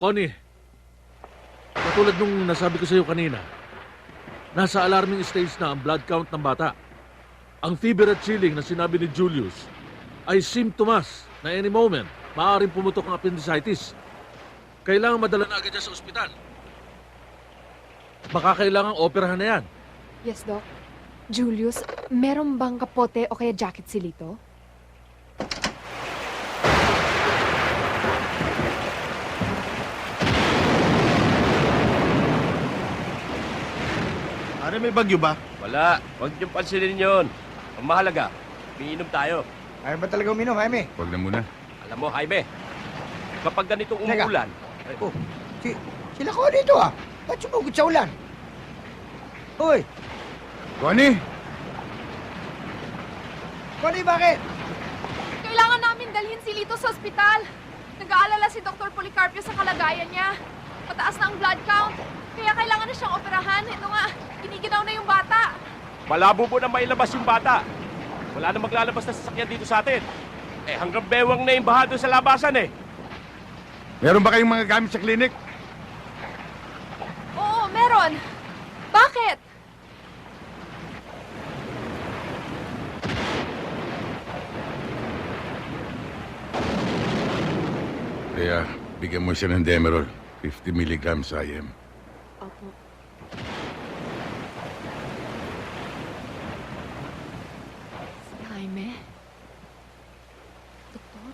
Connie, katulad nung nasabi ko sa iyo kanina, nasa alarming stage na ang blood count ng bata. Ang fever at chilling na sinabi ni Julius ay symptoms na any moment maaaring pumutok ang appendicitis. Kailangan madala na agad sa ospital. Baka kailangan operahan na yan. Yes, Doc. Julius, meron bang kapote o kaya jacket si Lito? Pare, may bagyo ba? Wala. Huwag niyong pansinin yun. Ang mahalaga, umiinom tayo. Ayaw ba talaga uminom, Jaime? Huwag na muna. Alam mo, Jaime, kapag ganitong Teka. umuulan, Oh, si, sila ko dito ah. Ba't sumugod sa ulan? Hoy, Connie! Connie, bakit? Kailangan namin dalhin si Lito sa ospital. Nag-aalala si Dr. Policarpio sa kalagayan niya. Mataas na ang blood count. Kaya kailangan na siyang operahan. Ito nga, giniginaw na yung bata. malabo mo na mailabas yung bata. Wala na maglalabas na sasakyan dito sa atin. Eh, hanggang bewang na yung baha doon sa labasan eh. Meron ba kayong mga gamit sa klinik? Oo, meron. Bakit? Kaya bigyan mo siya ng Demerol. 50 milligrams IM. Opo. Si Jaime? Doktor?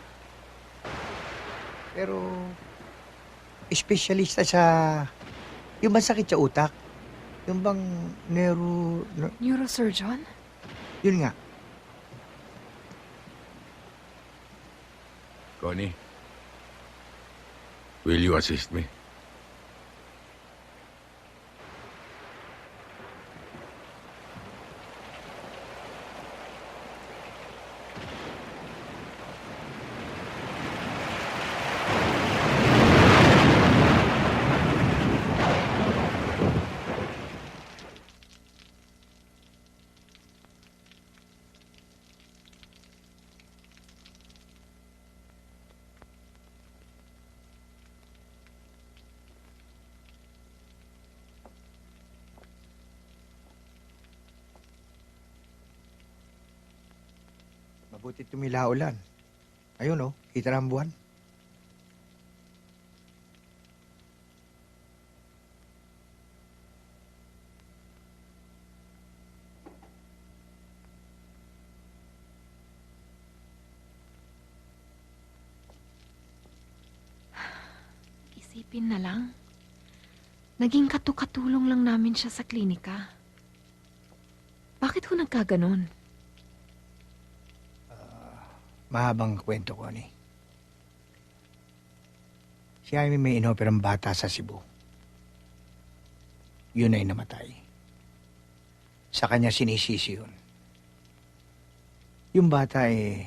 Pero, espesyalista sa... Yung bang sakit sa utak? Yung bang neuro... no- Neurosurgeon? Yun nga. Connie, will you assist me? Mabuti tumila ulan. Ayun oh, kita na ang buwan. Isipin na lang. Naging katukatulong lang namin siya sa klinika. Bakit ho nagkaganon? Mahabang kwento ko ni. Si Jaime may inoperang bata sa Cebu. Yun ay namatay. Sa kanya sinisisi yun. Yung bata ay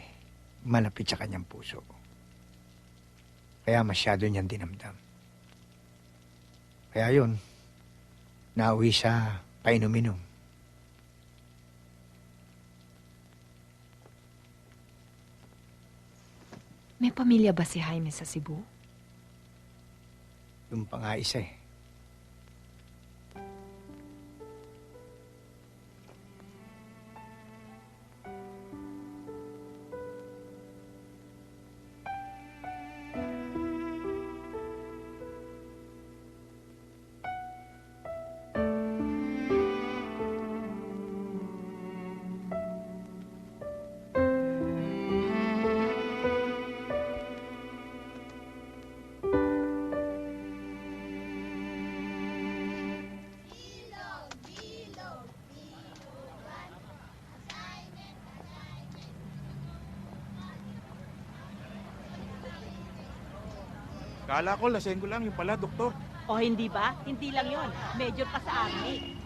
malapit sa kanyang puso. Kaya masyado niyang dinamdam. Kaya yun, nauwi sa painom-inom. May pamilya ba si Jaime sa Cebu? Yung pa nga isa eh. Kala ko, lasenggo lang yung pala, doktor. O hindi ba? Hindi lang yon. Major pa sa army.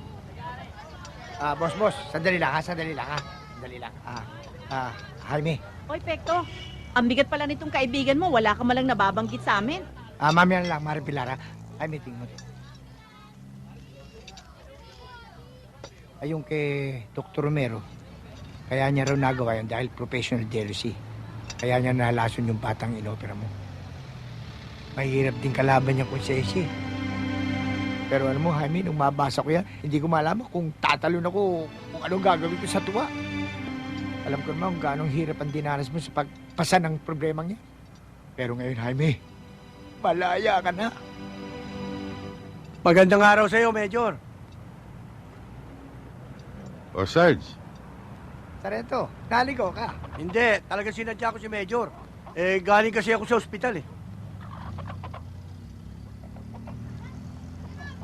Ah, boss, boss, sandali lang ha, sandali lang ha. Sandali lang. Ah, ah, Jaime. Oy, Pekto. Ang bigat pala nitong kaibigan mo. Wala ka malang nababanggit sa amin. Ah, mamaya na lang, Mari Pilar ha. Ay, meeting mo. Ay, yung kay Dr. Romero, kaya niya raw nagawa yun dahil professional jealousy. Kaya niya nalason yung batang inopera mo. Mahirap din kalaban niya kung Ceci. Pero alam mo, Jaime, nung mabasa ko yan, hindi ko malaman kung tatalon ako kung anong gagawin ko sa tuwa. Alam ko naman kung gaano hirap ang dinanas mo sa pagpasa ng problema niya. Pero ngayon, Jaime, malaya ka na. Magandang araw sa iyo, Major. O Sarge, Sareto, naligaw ka. Hindi, talaga sinadya ko si Major. Eh, galing kasi ako sa ospital eh.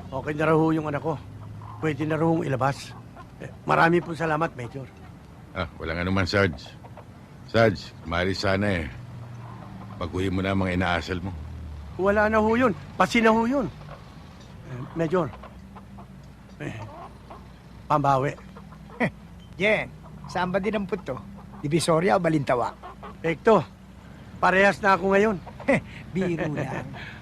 Okay na raw ho yung anak ko. Pwede na raw hong ilabas. Eh, marami pong salamat, Major. ah, wala nga naman Sarge. Sarge, mari sana eh. Baguhin mo na ang mga inaasal mo. Wala na ho yun. Pasi na ho yun. Eh, Major. Eh, pambawi. Jen, saan ba din ang punto? Divisoria o Balintawa? Ekto, parehas na ako ngayon. Biro lang.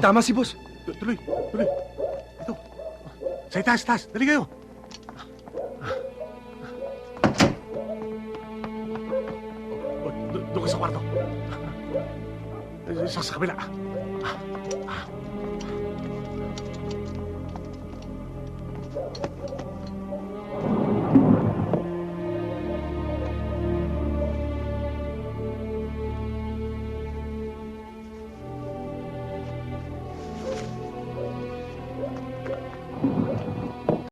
may tama si boss. Tu- Tuloy, tuloy. Ito. Sa itaas, taas. Dali kayo. Do- Doon ka sa kwarto. Sa, sa kabila.